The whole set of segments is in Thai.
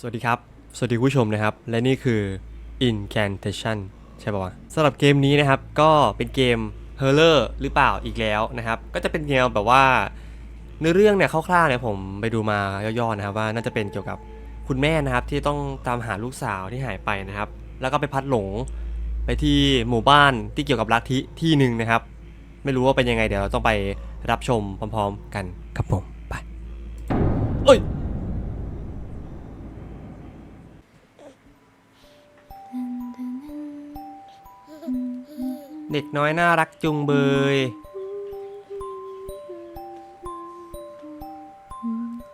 สวัสดีครับ สวัสดีผู้ชมนะครับ และนี่คือ Incantation ใช่ป่าวะสำหรับเกมนี้นะครับ ก็เป็นเกม h o r r o r หรือเปล่าอีกแล้วนะครับ ก็จะเป็นแนวแบบว่าเนื้อเรื่องเนี่ยคร่าวๆเนี่ยผมไปดูมาย่อๆนะครับว่าน่าจะเป็นเกี่ยวกับคุณแม่นะครับ ที่ต้องตามหาลูกสาวที่หายไปนะครับ แล้วก็ไปพัดหลงไปที่หมู่บ้านที่เกี่ยวกับลัทธิที่หนึ่งนะครับ ไม่รู้ว่าเป็นยังไงเดี๋ยวเราต้องไปรับชมพร้อม ๆ กันครับผมไปเอ้ย เด็กน้อยน่ารักจุงเบย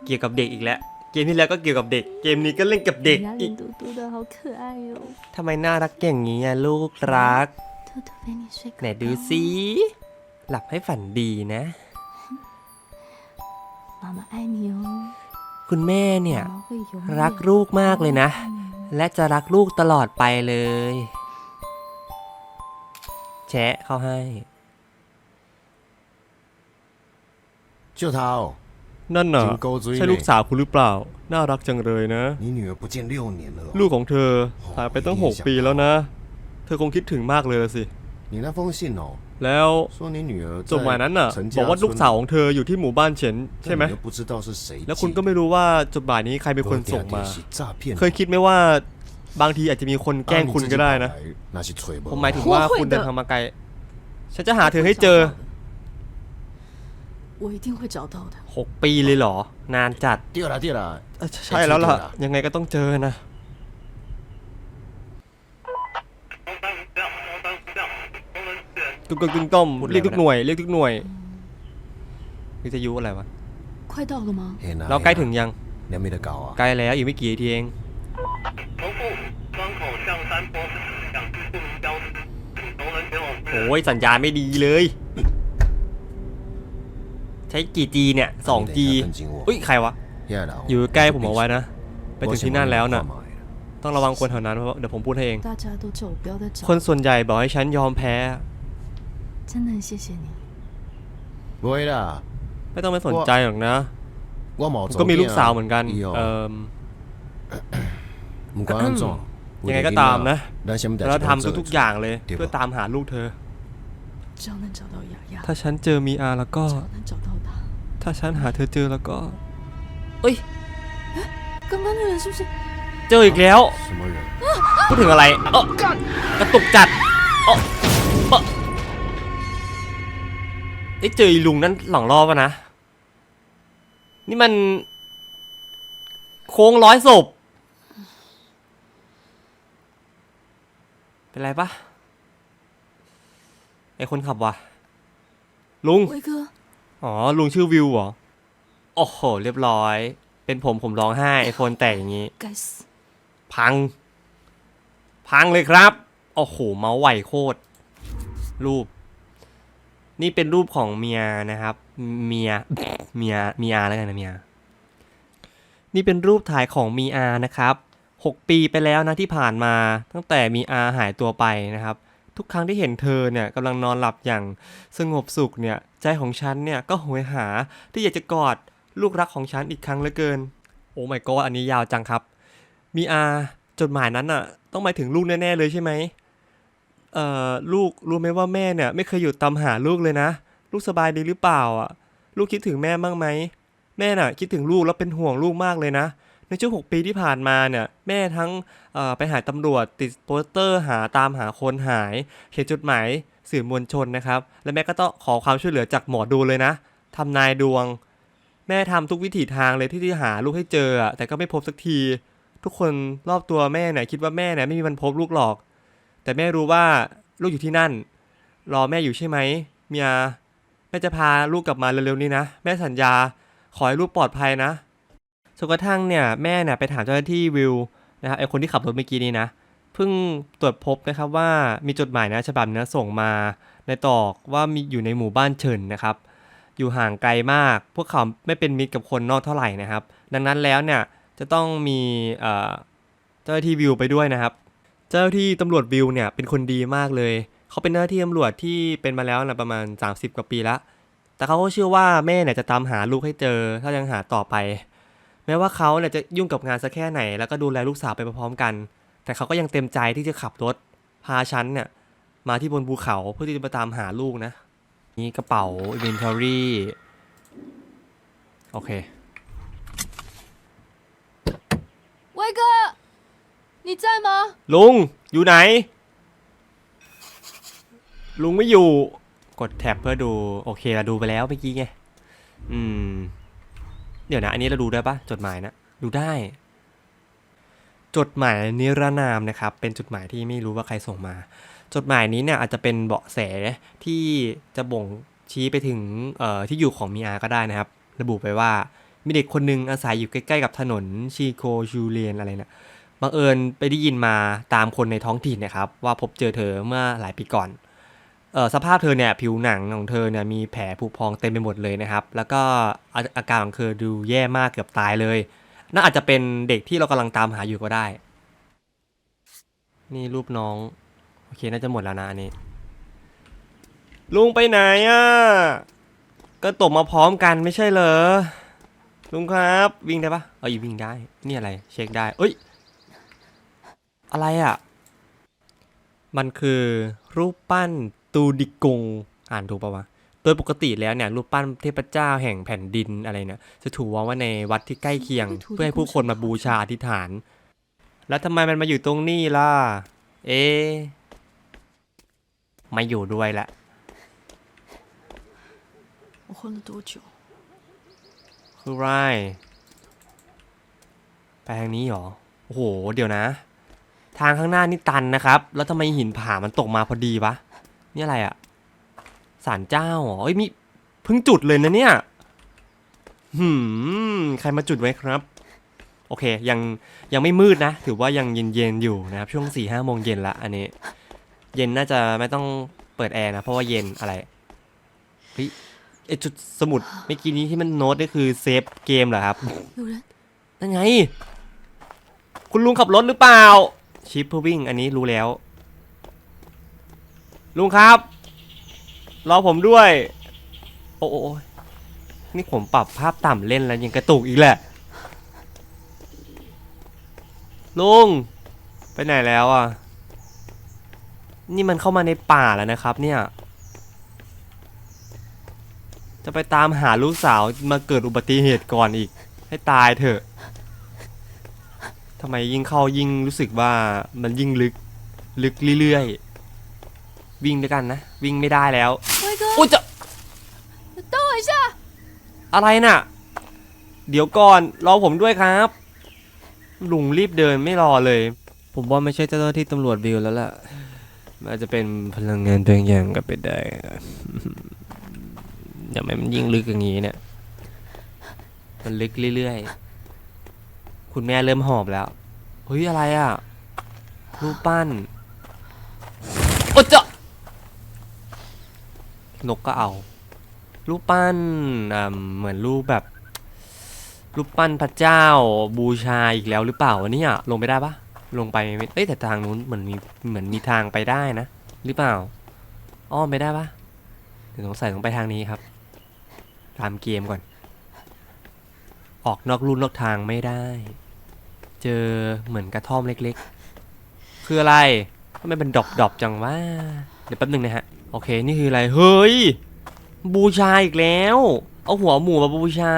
เกี่ยวกับเด็กอีกแล้ว เกมที่แล้วก็เกี่ยวกับเด็ก เกมนี้ก็เล่นกับเด็ก 牙 อีก 圆嘟嘟的，好可爱哟、 ทำไมน่ารักอย่างนี้อะลูกรัก 兔兔陪你睡个 ไหนดู 觉 สิหลับให้ฝันดีนะ 妈妈爱你哦。 คุณแม่เนี่ย 妈妈会永远 รักลูกมากเลยนะ 爱你 และจะรักลูกตลอดไปเลย แชะเข้าให้ 就他哦， นั่นน่ะ 金钩追 ใช่ลูก 呢， สาวคุณหรือเปล่า น่ารักจังเลยนะ 你女儿不见六年了哦、 ลูกของเธอหายไปตั้งหกปีแล้วนะ เธอคงคิดถึงมากเลยละสิ 你那封信哦， แล้ว 说你女儿 จดหมายนั้นน่ะ 陈 บอก 家 ว่าลูก 村 สาวของเธออยู่ที่หมู่บ้านเฉินใช่ไหม 但你又不知道是谁寄， แล้วคุณก็ไม่รู้ว่าจดหมายนี้ใครเป็นคนส่งมา 是诈骗， เคยคิดไหมว่า บางทีอาจจะมีคนแกล้งคุณก็ได้นะ ผมหมายถึงว่าคุณเดินทางมาไกล ฉันจะหาเธอให้เจอหกปีเลยเหรอ นานจัดใช่แล้วล่ะ ยังไงก็ต้องเจอนะ ตุ๊กตุ๊กตุ๊กต้มเรียกทุกหน่วยเรียกทุกหน่วยนี่จะยุอะไรวะเราใกล้ถึงยัง ใกล้แล้วอยู่ไม่กี่ทีเอง โอ้ยสัญญาณไม่ดีเลย ใช้กี่ G เนี่ยสอง G อุ้ยใครวะ อยู่ใกล้ผมเอาไว้นะ ไปถึงที่นั่นแล้วนะต้องระวังคนแถวนั้นเพราะเดี๋ยวผมพูดให้เอง คนส่วนใหญ่บอกให้ฉันยอมแพ้ไม่ต้องไปสนใจหรอกนะผมก็มีลูกสาวเหมือนกันเออยังไงก็ตามนะเราทำทุกๆอย่างเลย เพื่อตามหาลูกเธอ ถ้าฉันเจอมีอาแล้วก็ ถ้าฉันหาเธอเจอแล้วก็เอ้ยเจออีกแล้วพูดถึงอะไรเออกระตุกจัดเออไอ้เจอลุงนั้นหลังรอบปะนะ นี่มัน โค้งร้อยศพเป็นไรปะ ไอคนขับวะลุง 威哥， อ๋อ ลุงชื่อวิวเหรอ โอ้โห เรียบร้อย เป็นผมผมร้องไห้ไอโฟนแตกอย่างงี้ 该死！ พัง พังเลยครับ โอ้โห เมาส์ไวโคตร รูป นี่เป็นรูปของเมียนะครับ เมีย เมีย เมียแล้วกันนะเมีย นี่เป็นรูปถ่ายของมีอานะครับ 6 ปีไปแล้วนะที่ผ่านมา ตั้งแต่มีอาหายตัวไปนะครับ ทุกครั้งที่เห็นเธอเนี่ยกำลังนอนหลับอย่างสงบสุขเนี่ยใจของฉันเนี่ยก็โหยหาที่อยากจะกอดลูกรักของฉันอีกครั้งเหลือเกิน โอ้ my god อันนี้ยาวจังครับ มีอาจดหมายนั้นอะ ต้องหมายถึงลูกแน่ ๆ เลยใช่ไหมเอ่อลูกรู้ไหมว่าแม่เนี่ย ไม่เคยหยุดตามหาลูกเลยนะ ลูกสบายดีหรือเปล่าอะ ลูกคิดถึงแม่บ้างไหมแม่น่ะ คิดถึงลูกแล้วเป็นห่วงลูกมากเลยนะ ในช่วงหกปีที่ผ่านมาเนี่ยแม่ทั้งไปหาตำรวจติดโปสเตอร์หาตามหาคนหาย เขียนจดหมายสื่อมวลชนนะครับ และแม่ก็ต้องขอความช่วยเหลือจากหมอดูเลยนะทำนายดวง แม่ทำทุกวิถีทางเลยที่จะหาลูกให้เจอ แต่ก็ไม่พบสักที ทุกคนรอบตัวแม่เนี่ยคิดว่าแม่เนี่ยไม่มีวันพบลูกหรอก แต่แม่รู้ว่าลูกอยู่ที่นั่น รอแม่อยู่ใช่ไหมเมียแม่จะพาลูกกลับมาเร็วๆนี้นะ แม่สัญญาขอให้ลูกปลอดภัยนะ จนกระทั่งเนี่ยแม่เนี่ยไปถามเจ้าหน้าที่วิวนะครับไอคนที่ขับรถเมื่อกี้นี้นะเพิ่งตรวจพบนะครับว่ามีจดหมายนะฉบับนี้ส่งมาในตอกว่ามีอยู่ในหมู่บ้านเฉินนะครับ อยู่ห่างไกลมาก พวกเขาไม่เป็นมิตรกับคนนอกเท่าไหร่นะครับ ดังนั้นแล้วเนี่ยจะต้องมีเจ้าหน้าที่วิวไปด้วยนะครับ เจ้าหน้าที่ตำรวจวิวเนี่ยเป็นคนดีมากเลย เขาเป็นหน้าที่ตำรวจที่เป็นมาแล้วนะประมาณ 30 กว่าปีละแต่เขาก็เชื่อว่าแม่เนี่ยจะตามหาลูกให้เจอ ถ้ายังหาต่อไป แม้ว่าเขาเนี่ยจะยุ่งกับงานสักแค่ไหน แล้วก็ดูแลลูกสาวไปพร้อมๆกัน แต่เขาก็ยังเต็มใจที่จะขับรถ พาฉันเนี่ย มาที่บนภูเขาเพื่อที่จะมาตามหาลูกนะ นี่กระเป๋า inventory โอเค 威哥，你在吗？ ลุง อยู่ไหน ลุงไม่อยู่ กดแท็บเพื่อดู โอเคเราดูไปแล้วเมื่อกี้ไง อืม เ ดี๋ยวนะ อันนี้เราดูได้ปะจดหมายนะดูได้ จดหมายนิรนามนะครับ เป็นจดหมายที่ไม่รู้ว่าใครส่งมา จดหมายนี้เนี่ยอาจจะเป็นเบาะแสที่จะบ่งชี้ไปถึงที่อยู่ของมีอาก็ได้นะครับ ระบุไปว่ามีเด็กคนหนึ่งอาศัยอยู่ใกล้ๆกับถนนชีโคชูเลียนอะไรนะบังเอิญไปได้ยินมาตามคนในท้องถิ่นนะครับ ว่าพบเจอเธอเมื่อหลายปีก่อน สภาพเธอเนี่ยผิวหนังของเธอเนี่ยมีแผลผุพองเต็มไปหมดเลยนะครับ แล้วก็อาการของเธอดูแย่มากเกือบตายเลยน่าอาจจะเป็นเด็กที่เรากำลังตามหาอยู่ก็ได้ นี่รูปน้องโอเคน่าจะหมดแล้วนะอันนี้ ลุงไปไหนอะก็ตกมาพร้อมกันไม่ใช่เหรอลุงครับ วิ่งได้ปะเอ้ยวิ่งได้ นี่อะไร เช็คได้เอ้ยอะไรอะ มันคือรูปปั้น ตูดิกงอ่านถูกปะวะโดยปกติแล้วเนี่ยรูปปั้นเทพเจ้าแห่งแผ่นดินอะไรเนี่ยจะถูกวางไว้ในวัดที่ใกล้เคียง เพื่อให้ผู้คนมาบูชาอธิษฐาน แล้วทำไมมันมาอยู่ตรงนี้ล่ะ เอ๊มาอยู่ด้วยละคือไรไปทางนี้หรอ โอ้โห เดี๋ยวนะ ทางข้างหน้านี่ตันนะครับ แล้วทำไมหินผามันตกมาพอดีวะ นี่อะไรอะสารเจ้าเหรอเอ้ยมีเพิ่งจุดเลยนะเนี่ยหืมใครมาจุดไว้ครับ โอเคยังยังไม่มืดนะ ถือว่ายังเย็นๆอยู่นะครับ ช่วงสี่ห้าโมงเย็นละอันนี้ เย็นน่าจะไม่ต้องเปิดแอร์นะ เพราะว่าเย็นอะไรเฮ้ยไอจุดสมุดเมื่อกี้นี้ที่มันโน้ตนี่คือเซฟเกมเหรอครับ有人，นั่นไง คุณลุงขับรถหรือเปล่า ชิปเพื่อวิ่งอันนี้รู้แล้ว ลุงครับ รอผมด้วย โอ้โอ้ยนี่ผมปรับภาพต่ำเล่นแล้วยังกระตุกอีกแหละ ลุง ไปไหนแล้วอะ นี่มันเข้ามาในป่าแล้วนะครับ เนี่ย จะไปตามหาลูกสาวมาเกิดอุบัติเหตุก่อนอีก ให้ตายเถอะทำไมยิ่งเข้ายิ่งรู้สึกว่ามันยิ่งลึก ลึกเรื่อยๆ วิ่งด้วยกันนะ วิ่งไม่ได้แล้วอุ้ยจะตัวใช่อะไรน่ะ เดี๋ยวก่อนรอผมด้วยครับ ลุงรีบเดินไม่รอเลย ผมว่าไม่ใช่เจ้าหน้าที่ตำรวจวิวแล้วล่ะอาจจะเป็นพลังงานตัวอย่างก็เป็นได้อย่าไมมันยิ่งลึกอย่างนี้เนี่ย มันลึกเรื่อยๆ คุณแม่เริ่มหอบแล้ว เฮ้ยอะไรอะ รูปปั้น โอ้เจ้า นกก็เอา รูปปั้นเหมือนรูปแบบ รูปปั้นพระเจ้าบูชาอีกแล้วหรือเปล่าวะเนี่ยลงไปได้ปะลงไปไม่เอ้ยแต่ทางนู้นเหมือนมีเหมือนมีทางไปได้นะ หรือเปล่า อ้อมไปได้ปะเดี๋ยวสงสัยต้องไปทางนี้ครับ ตามเกมก่อน ออกนอกลู่นอกทางไม่ได้ เจอเหมือนกระท่อมเล็ก ๆ คืออะไรทำไมเป็นดอบดอบๆจังวะ เดี๋ยวแป๊บหนึ่งนะฮะ โอเค นี่คืออะไร เฮ้ย บูชาอีกแล้ว เอาหัวหมูมาบูชา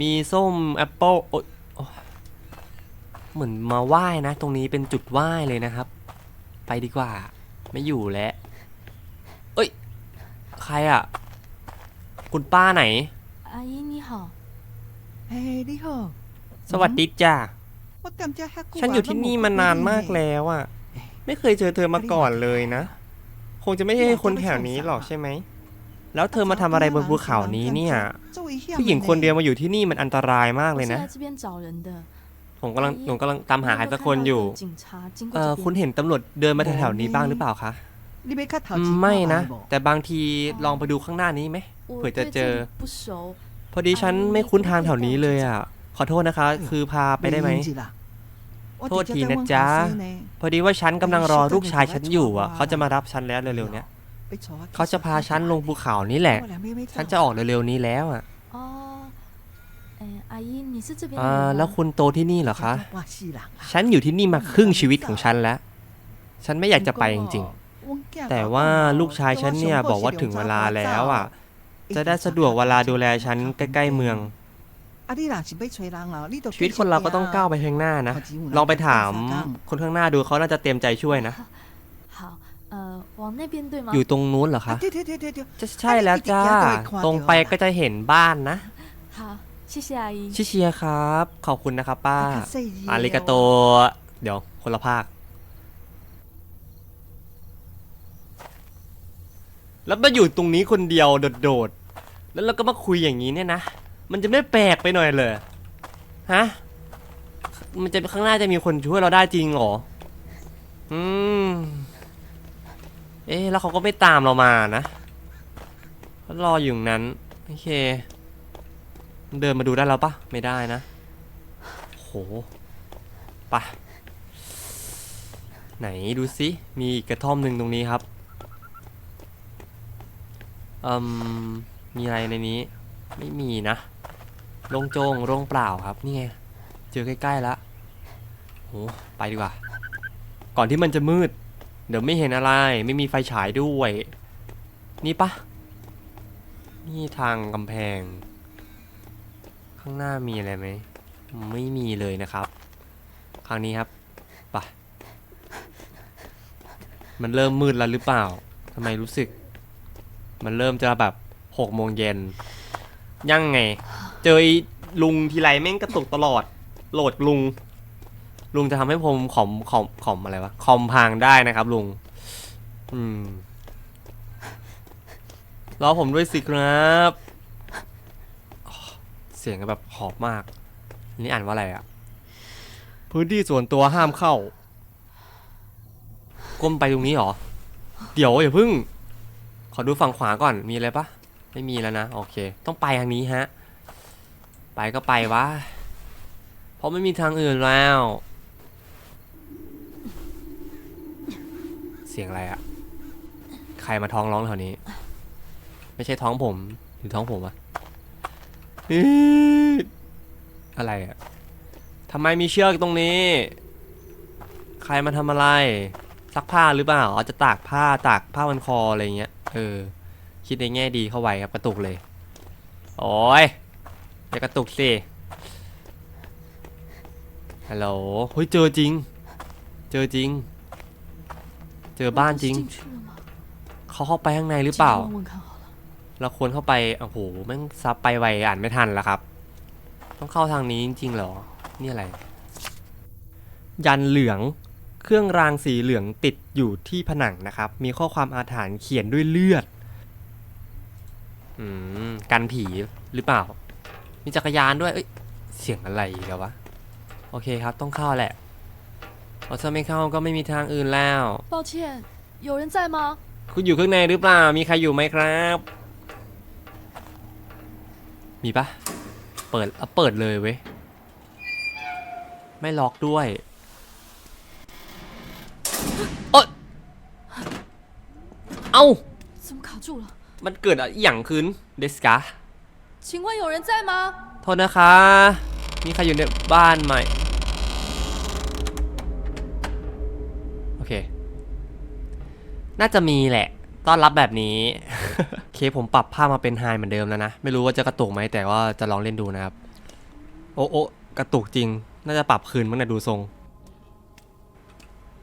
มีส้มแอปเปิลโอ้ยเหมือนมาไหว้นะ ตรงนี้เป็นจุดไหว้เลยนะครับ ไปดีกว่า ไม่อยู่แล้ว เอ้ย ใครอะ คุณป้าไหนอายนี่ห่อเฮ้姨你好，哎，你อ，สวัสดีจ้าฉันอยู่ที่นี่มานานมากแล้วอะ ไม่เคยเจอเธอมาก่อนเลยนะ คงจะไม่ใช่คนแถวนี้หรอกใช่ไหม แล้วเธอมาทำอะไรบนภูเขานี้เนี่ย ผู้หญิงคนเดียวมาอยู่ที่นี่มันอันตรายมากเลยนะ ผมกำลังผมกำลังตามหาใครสักคนอยู่ เออคุณเห็นตำรวจเดินมาแถวๆนี้บ้างหรือเปล่าคะ ไม่นะ แต่บางทีลองไปดูข้างหน้านี้ไหมเผื่อจะเจอ พอดีฉันไม่คุ้นทางแถวนี้เลยอะ ขอโทษนะคะ คือพาไปได้ไหม โทษทีนะจ๊ะ พอดีว่าฉันกำลังรอลูกชายฉันอยู่อะ เขาจะมารับฉันแล้วเร็วๆเนี้ยเขาจะพาฉันลงภูเขานี่แหละ ฉันจะออกเร็วๆนี้แล้วอะอ่าแล้วคุณโตที่นี่เหรอคะ ฉันอยู่ที่นี่มาครึ่งชีวิตของฉันแล้ว ฉันไม่อยากจะไปจริงๆ แต่ว่าลูกชายฉันเนี่ยบอกว่าถึงเวลาแล้วอะ จะได้สะดวกเวลาดูแลฉันใกล้ๆเมือง ชีวิตคนเราก็ต้องก้าวไปข้างหน้านะ ลองไปถามคนข้างหน้าดูเขาน่าจะเต็มใจช่วยนะ อยู่ตรงนู้นเหรอคะจะใช่แล้วจ้า ตรงไปก็จะเห็นบ้านนะชิเชียชิเชียครับ ขอบคุณนะครับป้า อาริกาโต เดี๋ยวคนละภาค แล้วมาอยู่ตรงนี้คนเดียวโดดๆ แล้วเราก็มาคุยอย่างนี้เนี่ยนะ มันจะไม่แปลกไปหน่อยเลยฮะมันจะข้างหน้าจะมีคนช่วยเราได้จริงเหรออืมเอ๊ะแล้วเขาก็ไม่ตามเรามานะเขารออยู่นั้นโอเค เดินมาดูได้แล้วปะไม่ได้นะโหไปะไหนดูสิมีกระท่อมหนึ่งตรงนี้ครับอืมมีอะไรในนี้ ไม่มีนะ ลงโจงโล่งเปล่าครับนี่ไงเจอใกล้ๆแล้วโหไปดีกว่า ก่อนที่มันจะมืด เดี๋ยวไม่เห็นอะไรไม่มีไฟฉายด้วย นี่ปะนี่ทางกำแพง ข้างหน้ามีอะไรไหมไม่มีเลยนะครับครั้งนี้ครับไปะมันเริ่มมืดแล้วหรือเปล่าทำไมรู้สึก มันเริ่มจะแบบหกโมงเย็นยังไง เจอลุงทีไรแม่งกระตุกตลอด โหลดลุง ลุงจะทำให้ผมขอมขอมขอมอะไรวะคอมพังได้นะครับลุง อืมรอผมด้วยสิครับ เสียงแบบหอบมาก นี่อ่านว่าอะไรอะพื้นที่ส่วนตัวห้ามเข้า ก้มไปตรงนี้เหรอ เดี๋ยวอย่าพึ่ง ขอดูฝั่งขวาก่อนมีอะไรปะไม่มีแล้วนะ โอเค ต้องไปทางนี้ฮะ ไปก็ไปวะ เพราะไม่มีทางอื่นแล้ว เสียงอะไรอะใครมาท้องร้องแถวนี้ ไม่ใช่ท้องผมหรือท้องผมอะอะไรอะทำไมมีเชือกตรงนี้ ใครมาทำอะไร ซักผ้าหรือเปล่าอาจจะตากผ้าตากผ้ามันคออะไรเงี้ย เออ คิดในแง่ดีเข้าไว้ครับกระตุกเลย โอ้ย อย่ากระตุกสิฮัลโหลเฮ้ยเจอจริง เจอจริง เจอบ้านจริง เขาเข้าไปข้างในหรือเปล่า เราควรเข้าไปโอ้โหแม่งซับไปไวอ่านไม่ทันแล้วครับ ต้องเข้าทางนี้จริงๆเหรอ นี่อะไร ยันเหลือง เครื่องรางสีเหลืองติดอยู่ที่ผนังนะครับ มีข้อความอาถรรพ์เขียนด้วยเลือด อืม กันผีหรือเปล่า มีจักรยานด้วย เอ้ย เสียงอะไรกันวะ โอเคครับ ต้องเข้าแหละเพราะถ้าไม่เข้าก็ไม่มีทางอื่นแล้ว 抱歉，有人在吗？ คุณอยู่ข้างในหรือเปล่า มีใครอยู่ไหมครับ มีปะเปิดอ่ะเปิดเลยเว้ย ไม่ล็อกด้วย เอยเอ้า 怎么卡住了？ มันเกิดอะไรอย่างขึ้นเดสกา 请问有人在吗？ โทษนะคะ มีใครอยู่ในบ้านไหม โอเค น่าจะมีแหละ ต้อนรับแบบนี้ โอเคผมปรับภาพมาเป็นไฮเหมือนเดิมแล้วนะ ไม่รู้ว่าจะกระตุกไหมแต่ว่าจะลองเล่นดูนะครับ โอ้โอะกระตุกจริง น่าจะปรับคืนมั้งนะดูทรง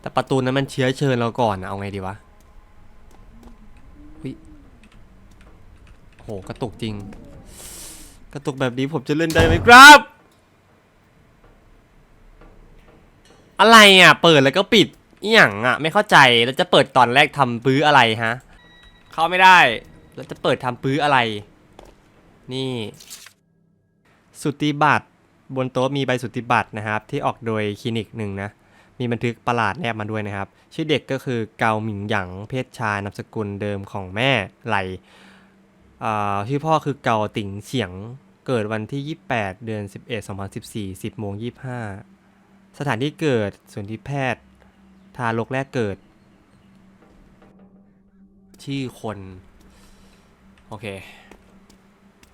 แต่ประตูนั้นมันเชื้อเชิญเราก่อนนะเอาไงดีวะอุ๊ยโหกระตุกจริง กระตุกแบบนี้ผมจะเล่นได้ไหมครับ อะไรอะ เปิดแล้วก็ปิดอหย่างอะ ไม่เข้าใจแล้วจะเปิดตอนแรกทำปื้ออะไรฮะ เข้าไม่ได้ แล้วจะเปิดทำปื้ออะไร นี่ สุติบัตรบนโต๊ะมีใบสุติบัตรนะครับ ที่ออกโดยคลินิกหนึ่งนะ มีบันทึกประหลาดแนบมาด้วยนะครับ ชื่อเด็กก็คือเกาหมิงหยางเพศชายนามสกุลเดิมของแม่ไหลอ่าชื่อพ่อคือเกาติ่งเฉียง เกิดวันที่ 28 เดือน 11 2014 10โมง25 สถานที่เกิดส่วนที่แพทย์ ทารกแรกเกิด ชื่อคน โอเค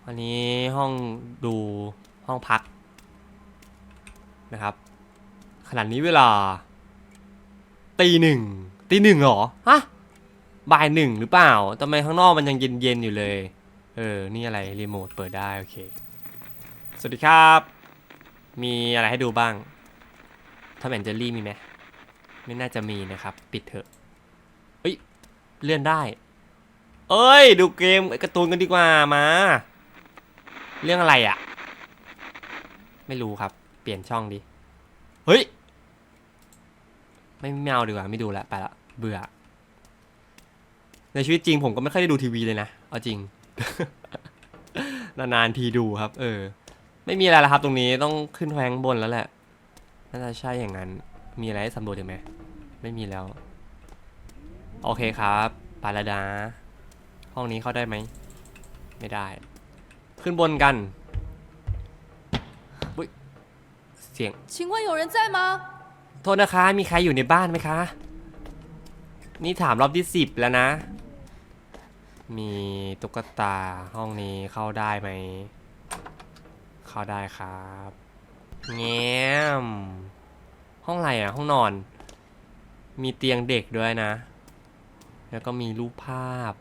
อันนี้ห้องดูห้องพัก นะครับ ขนาดนี้เวลา ตีหนึ่งตีหนึ่งเหรอ ฮะ บ่ายหนึ่งหรือเปล่าทำไมข้างนอกมันยังเย็นๆอยู่เลย เออ นี่อะไร รีโมทเปิดได้ โอเค สวัสดีครับ มีอะไรให้ดูบ้างทอมแอนเจอรี่มีไหมไม่น่าจะมีนะครับ ปิดเถอะเอ้ย เลื่อนได้ เอ้ย ดูเกมการ์ตูนกันดีกว่ามา เรื่องอะไรอะ่ะ ไม่รู้ครับ เปลี่ยนช่องดิ เฮ้ย ไม่ไม่เอาดีกว่า ไม่ดูละ ไปละ เบื่อ ในชีวิตจริงผมก็ไม่ค่อยได้ดูทีวีเลยนะ เอาจริง นานๆทีดูครับ เออ ไม่มีอะไรแล้วครับตรงนี้ต้องขึ้นแพงบนแล้วแหละ น่าจะใช่อย่างนั้น มีอะไรให้สำรวจอีกไหม ไม่มีแล้ว โอเคครับปาลาดา ห้องนี้เข้าได้ไหม ไม่ได้ ขึ้นบนกันอุ๊ยเสียง 请问有人在吗？ โทษนะคะ มีใครอยู่ในบ้านไหมคะ นี่ถามรอบที่สิบแล้วนะ มีตุ๊กตาห้องนี้เข้าได้ไหม เข้าได้ครับแง้มห้องอะไรอะ ห้องนอน มีเตียงเด็กด้วยนะ แล้วก็มีรูปภาพ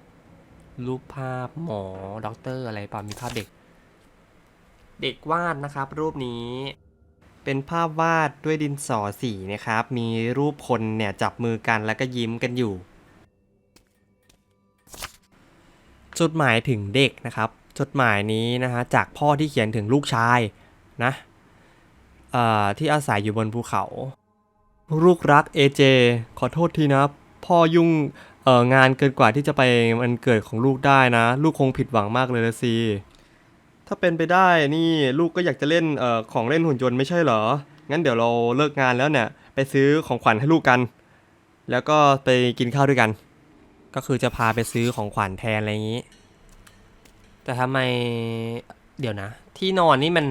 รูปภาพหมอด็อกเตอร์อะไรป่ะมีภาพเด็ก เด็กวาดนะครับ รูปนี้ เป็นภาพวาดด้วยดินสอสีนะครับ มีรูปคนเนี่ยจับมือกันแล้วก็ยิ้มกันอยู่ จดหมายถึงเด็กนะครับ จดหมายนี้นะฮะจากพ่อที่เขียนถึงลูกชายนะเอ่อที่อาศัยอยู่บนภูเขา ลูกรักเอเจขอโทษทีนะ พ่อยุ่งเอ่องานเกินกว่าที่จะไปมันเกิดของลูกได้นะ ลูกคงผิดหวังมากเลยละสิถ้าเป็นไปได้นี่ลูกก็อยากจะเล่นเอ่อของเล่นหุ่นยนต์ไม่ใช่เหรอ งั้นเดี๋ยวเราเลิกงานแล้วเนี่ย ไปซื้อของขวัญให้ลูกกัน แล้วก็ไปกินข้าวด้วยกัน ก็คือจะพาไปซื้อของขวัญแทนอะไรอย่างนี้ แต่ทำไมเดี๋ยวนะ ที่นอนนี่มัน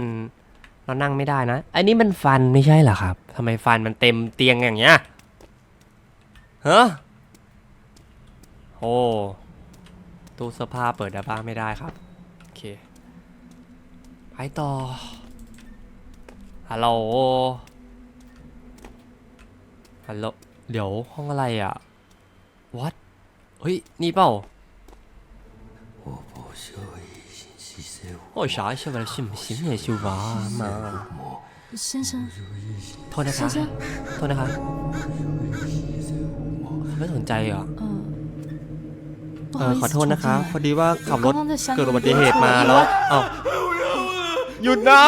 เรานั่งไม่ได้นะ อันนี้มันฟันไม่ใช่เหรอครับทำไมฟันมันเต็มเตียงอย่างเงี้ยเฮ้อโอ้ตู้เสื้อผ้าเปิดได้บ้างไม่ได้ครับ โอเค ไปต่อ ฮัลโหล ฮัลโหล เดี๋ยวห้องอะไรอะวัด เฮ้ย นี่เปล่าโอ้ย啥是为了什么新年修娃嘛先生， โทษนะคะ 先生， โทษนะคะไม่สนใจเหรอ 嗯，不 เอ 好 อ 意思， ขอโทษนะคะ พอดีว่าขับรถ 我刚刚在山 เกิด 洞 อุบั 里 ติเหตุมา 错意 แล้ว 外 เอ้าหยุดนะ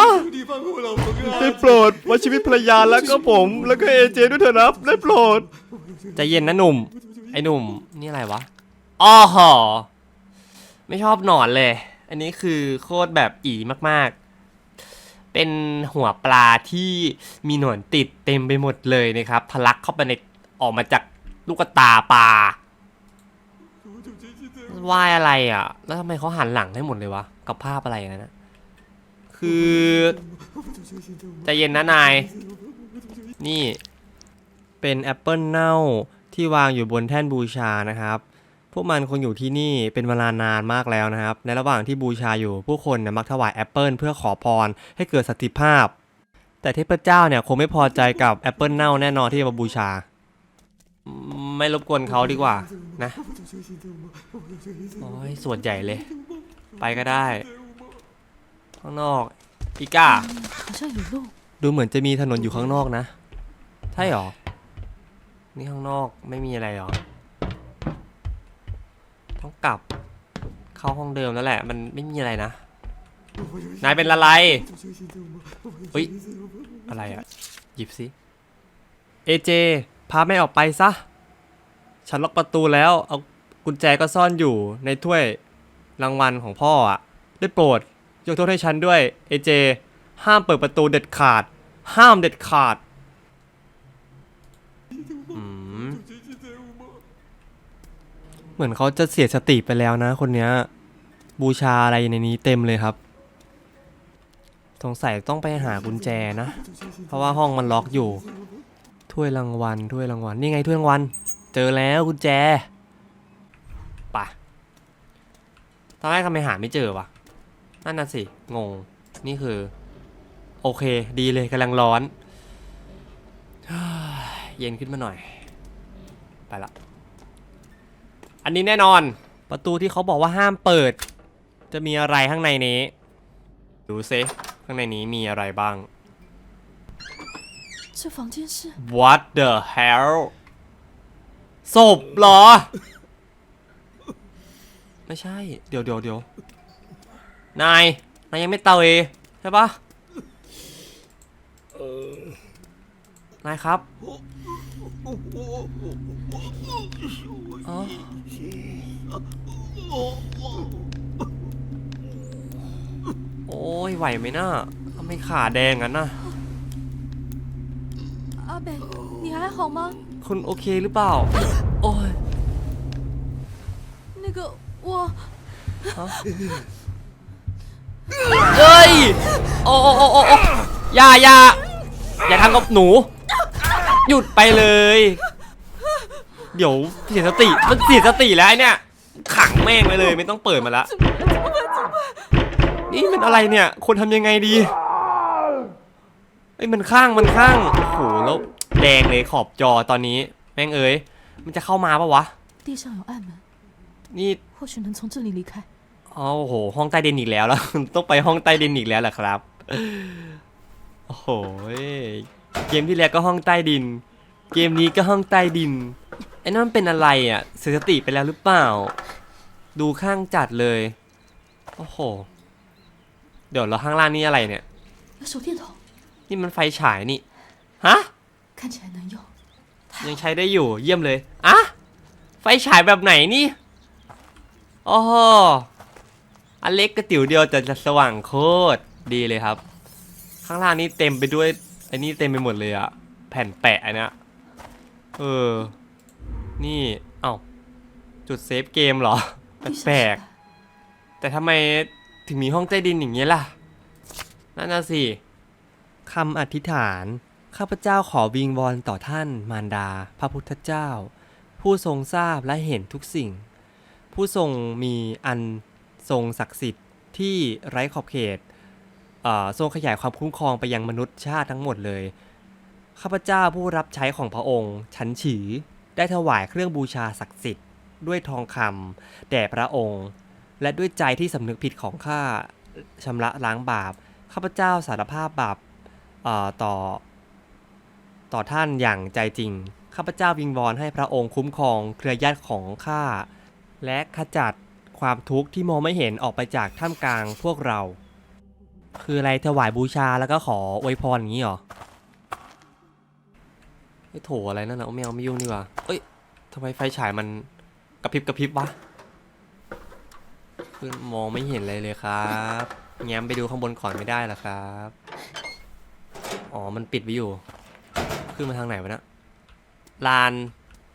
ได้โปรดไว่าชีวิตภรรยาแล้วก็ผม แล้วก็เอเจด้วยเถอะนะได้โปรดใจเย็นนะหนุ่ม ไอ้หนุ่ม นี่อะไรวะอ้อหอไม่ชอบหนอนเลย อันนี้คือโคตรแบบอีมากๆ เป็นหัวปลาที่มีหนอนติดเต็มไปหมดเลยนะครับทะลักเข้าไปในออกมาจากลูกตาปลาว่ายอะไรอะ แล้วทำไมเขาหันหลังให้หมดเลยวะ กับภาพอะไรอย่างนั้นนะ คือใจเย็นนะนาย นี่เป็นแอปเปิลเน่า ที่วางอยู่บนแท่นบูชานะครับ พวกมันคงอยู่ที่นี่เป็นเวลานานมากแล้วนะครับ ในระหว่างที่บูชาอยู่ ผู้คนเนี่ยมักถวายแอปเปิลเพื่อขอพรให้เกิดสันติภาพ แต่เทพเจ้าเนี่ยคงไม่พอใจกับแอปเปิลเน่าแน่นอนที่จะมาบูชา ไม่รบกวนเขาดีกว่านะโอ้ยส่วนใหญ่เลย ไปก็ได้ ข้างนอก อีก้า 好像有路， ดูเหมือนจะมีถนนอยู่ข้างนอกนะ ใช่หรอ นี่ข้างนอกไม่มีอะไรหรอ ต้องกลับ เข้าห้องเดิมแล้วแหละ มันไม่มีอะไรนะ นายเป็นอะไรเฮ้ยอะไรอะหยิบสิเอเจ พาแม่ออกไปซะ ฉันล็อกประตูแล้ว เอากุญแจก็ซ่อนอยู่ในถ้วยรางวัลของพ่ออะได้โปรด ยกโทษให้ฉันด้วย เอเจ ห้ามเปิดประตูเด็ดขาด ห้ามเด็ดขาด เหมือนเขาจะเสียสติไปแล้วนะคนเนี้ย บูชาอะไรในนี้เต็มเลยครับ สงสัยต้องไปหากุญแจนะ เพราะว่าห้องมันล็อกอยู่ ถ้วยรางวัลถ้วยรางวัลนี่ไงถ้วยรางวัล เจอแล้วกุญแจไปะตอนแรกทำไมหาไม่เจอวะนั่นน่ะสิงงนี่คือ โอเค ดีเลยกำลังร้อน เย็นขึ้นมาหน่อย ไปละอันนี้แน่นอน ประตูที่เขาบอกว่าห้ามเปิด จะมีอะไรข้างในนี้ ดูซิข้างในนี้มีอะไรบ้าง 这房间是 What the hell ศพเหรอ ไม่ใช่ เดี๋ยวเดี๋ยวเดี๋ยวนาย นายยังไม่เตาเอใช่ปะนายครับ อ๋อโอ้ย ไหวไหมน่ะทำไมขาแดงงั้นน่ะ 阿北，你还好吗？ คุณโอเคหรือเปล่า โอ้ย 那个我 เฮ้ย โอ้โอ้โอ้โอ้โอ้อย่าอย่าอย่าทำกับหนู หยุดไปเลย เดี๋ยวเสียสติ มันเสียสติแล้วไอ้เนี่ย ขังแม่งไปเลย ไม่ต้องเปิดมาละ นี่มันอะไรเนี่ย คนทำยังไงดีเอ้ยมันข้าง มันข้าง โอ้โห แล้วแดงเลยขอบจอตอนนี้ แม่งเอ้ย มันจะเข้ามาปะวะ 地上有暗门， นี่ 或许能从这里离开。 อ๋อโอ้โห ห้องใต้ดินอีกแล้วแล้ว ต้องไปห้องใต้ดินอีกแล้วเหรอครับ โอ้โห เกมที่แล้วก็ห้องใต้ดิน เกมนี้ก็ห้องใต้ดินไอ้นั่นมันเป็นอะไรอ่ะเสียสติไปแล้วหรือเปล่า ดูข้างจัดเลย โอ้โห เดี๋ยวแล้วข้างล่างนี่อะไรเนี่ย 有手电筒， นี่มันไฟฉายนี่ ฮะ 看起来能用。 ยังใช้ได้อยู่เยี่ยมเลยอะไฟฉายแบบไหนนี่โอ้โหอันเล็กกระติ๋วเดียวแต่จะสว่างโคตรดีเลยครับ ข้างล่างนี้เต็มไปด้วย ไอ้นี้เต็มไปหมดเลยอะแผ่นแปะอันเนี้ยเออ นี่เอา้าจุดเซฟเกมเหรอ แปลกๆแต่ทำไมถึงมีห้องใต้ดินอย่างนี้ล่ะ นั่นน่ะสิคำอธิษฐาน ข้าพเจ้าขอวิงวอนต่อท่านมารดา พระพุทธเจ้า ผู้ทรงทราบและเห็นทุกสิ่ง ผู้ทรงมีอันทรงศักดิ์สิทธิ์ที่ไร้ขอบเขต ทรงขยายความคุ้มครองไปยังมนุษยชาติทั้งหมดเลย ข้าพเจ้าผู้รับใช้ของพระองค์ฉันฉีได้ถวายเครื่องบูชาศักดิ์สิทธิ์ด้วยทองคำแด่พระองค์ และด้วยใจที่สำนึกผิดของข้าชำระล้างบาป ข้าพเจ้าสารภาพบาปต่อ ต่อท่านอย่างใจจริง ข้าพเจ้าวิงวอนให้พระองค์คุ้มครองเครือญาติของข้าและขจัดความทุกข์ที่มองไม่เห็นออกไปจากท่ามกลางพวกเรา คืออะไรถวายบูชาแล้วก็ขออวยพรอย่างนี้หรอไอ้โถอะไรนั่นนะโอแมวไม่ยุ่งดีกว่าเอ้ยทำไมไฟฉายมันกระพริบกระพริบวะคือมองไม่เห็นเลยเลยครับแง้มไปดูข้างบนก่อนไม่ได้หรอครับ อ๋อ มันปิดไว้อยู่ ขึ้นมาทางไหนวะนะลาน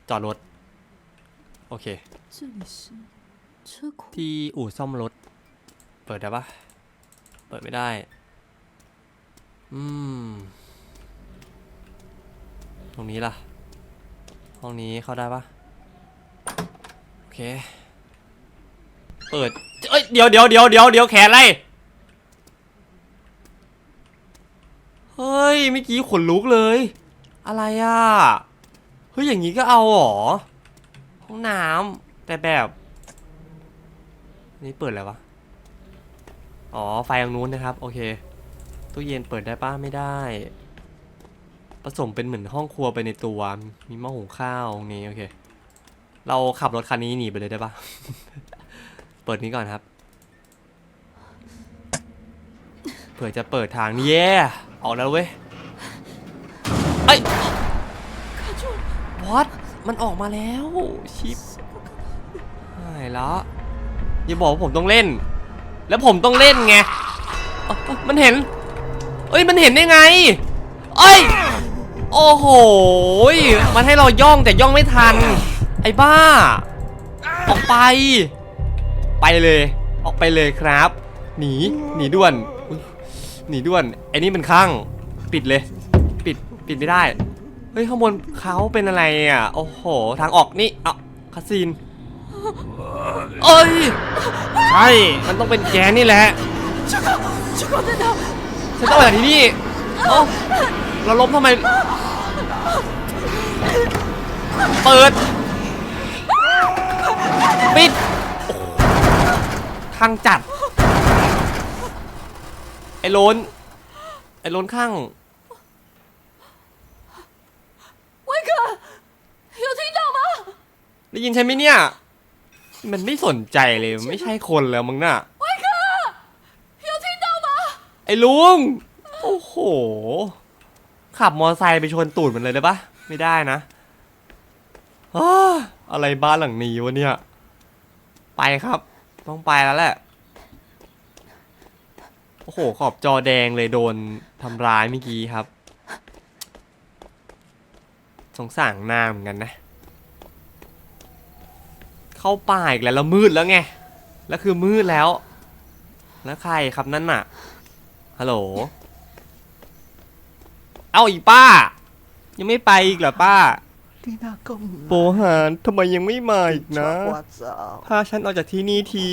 จอดรถ โอเค ที่อู่ซ่อมรถ เปิดได้ปะ ปิดไม่ได้ อืม ตรงนี้ล่ะ ห้องนี้เข้าได้ปะโอเค เปิด เอ้ย เดี๋ยวเดี๋ยวเดี๋ยวเดี๋ยวเดี๋ยวแขนไร เฮ้ย เมื่อกี้ขนลุกเลย อะไรอะ เฮ้ย อย่างนี้ก็เอาหรอ ห้องน้ำแต่แบบ นี่เปิดอะไรวะ อ๋อ ไฟตรงนู้นนะครับ โอเค ตู้เย็นเปิดได้ป้าไม่ได้ ผสมเป็นเหมือนห้องครัวไปในตัว มีหม้อหุงข้าวตรงนี้ โอเค เราขับรถคันนี้หนีไปเลยได้ปะ เปิดนี้ก่อนครับ เผื่อจะเปิดทางนี่เย่ออกแล้วเว้ยเอ้ย what มันออกมาแล้ว ชิปหายแล้วอย่าบอกว่าผมต้องเล่น แล้วผมต้องเล่นไงมันเห็นเอ้ยมันเห็นได้ไงเอ้ยโอ้โหมันให้เราย่องแต่ย่องไม่ทัน ไอ้บ้า ออกไป ไปเลย ออกไปเลยครับ หนีหนีด่วนหนีด่วนไอ้นี่มันข้างปิดเลย ปิดปิดไม่ได้เฮ้ยข้างบนเขาเป็นอะไรอะโอ้โหทางออกนี่เอาคาซีน เอ้ย ใช่ มันต้องเป็นแกนี่แหละ 出口在哪？ ใช่ ฉันต้องออกจากที่นี่เอ้าเราล้มทำไม เปิด ปิดโอ้โหทางจัด ไอ้โลน ไอ้โลนข้าง 威哥，有听到吗？ ได้ยินใช่ไหมเนี่ย มันไม่สนใจเลย มันไม่ใช่คนแล้วมึงน่ะ 威哥，有听到吗？ ไอ้ลุง โอ้โห ขับมอไซค์ไปชนตูดมันเลยได้ปะไม่ได้นะอ้าอะไรบ้านหลังนี้วะเนี่ย ไปครับ ต้องไปแล้วแหละ โอ้โห ขอบจอแดงเลยโดนทำร้ายเมื่อกี้ครับ สงสารหน้าเหมือนกันนะ เข้าป่าอีกแล้วแล้วมืดแล้วไง แล้วคือมืดแล้ว แล้วใครครับนั่นน่ะ ฮัลโหล เอาอีกป้า ยังไม่ไปอีกเหรอป้า 你那公 โปหานทำไมยังไม่มาอีกนะ 我走。 พาฉันออกจากที่นี่ที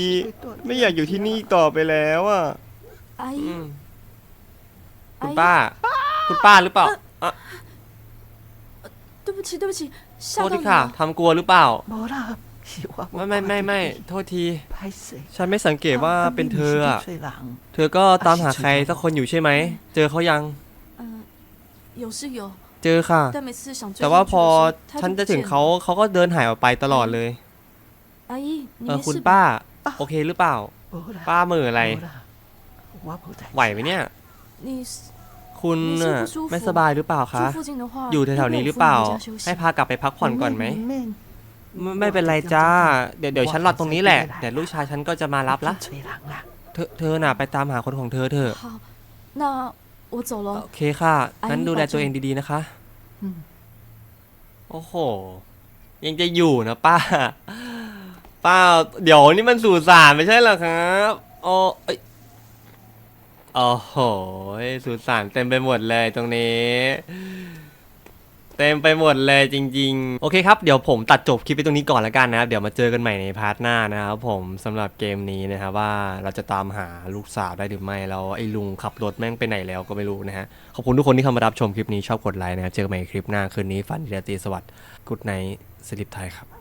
ไม่อยากอยู่ที่นี่อีกต่อไปแล้วอ่ะ 阿 อื 姨 ม，คุณป้า คุณป้าหรือเปล่าอ่ะ 对不起，对不起， โท 吓 ษ 到 ที 你 ค่ะ 了。 ทำกลัวหรือเปล่า 无啦， 是我。 ไม่ไม่ไม่ไม่โทษที 拍谁？ ฉันไม่สังเกตว่าเป็นเธออ่ะ 吹狼。 เธอก็ตามหาใครสักคนอยู่ใช่ไหม เจอเขายัง 嗯，有是有， เจอค่ะ 但每次想追 แต่ 上 ว่า 去 พอ 的时候，他 ฉัน 就 จะ 不 ถึง 见 เขา 了。 เขาก็เดินหายออกไปตลอดเลย 阿姨，你 เออ 没 คุณ 事 ป้า 吧？ โอเคหรือเปล่า 无啦。 ป้าเหมืออะไร 无啦，我不在。 ไหวไหมเนี่ย 你 คุณ 你是 น่ะ 不舒服 ไม่สบายหรือเปล่าคะ 住附近的话， อยู่แถวๆนี้หรือเปล่า 要不我扶你回家休息 ให้พากลับไปพักผ่อนก่อนไหม 妹妹 ไม่ไม่เป็นไรจ้า เดี๋ยวเดี๋ยวฉันรอตรงนี้แหละ เดี๋ยวลูกชายฉันก็จะมารับละ 吹狼啦。 เธอเธอน่ะไปตามหาคนของเธอเถอะ 好，那我走 โอ 了。 เคค่ะ งั้น อันนี้ ดูแล ขอ ตัวเอง จง ดีๆนะคะ 嗯， โอ้โห ยังจะอยู่นะป้า ป้า เดี๋ยวนี่มันสู่สารไม่ใช่เหรอครับโอ้เอ้ยโอ้โหสู่สารเต็มไปหมดเลยตรงนี้ เต็มไปหมดเลยจริง ๆ โอเคครับ เดี๋ยวผมตัดจบคลิปไปตรงนี้ก่อนแล้วกันนะครับ เดี๋ยวมาเจอกันใหม่ในพาร์ทหน้านะครับผมสำหรับเกมนี้นะครับว่าเราจะตามหาลูกสาวได้หรือไม่แล้วไอ้ลุงขับรถแม่งไปไหนแล้วก็ไม่รู้นะฮะ ขอบคุณทุกคนที่เข้ามารับชมคลิปนี้ชอบกดไลค์นะครับเจอกันใหม่คลิปหน้าคืนนี้ฝันดีราตรีสวัสดิ์กุดไนสลิปไทยครับ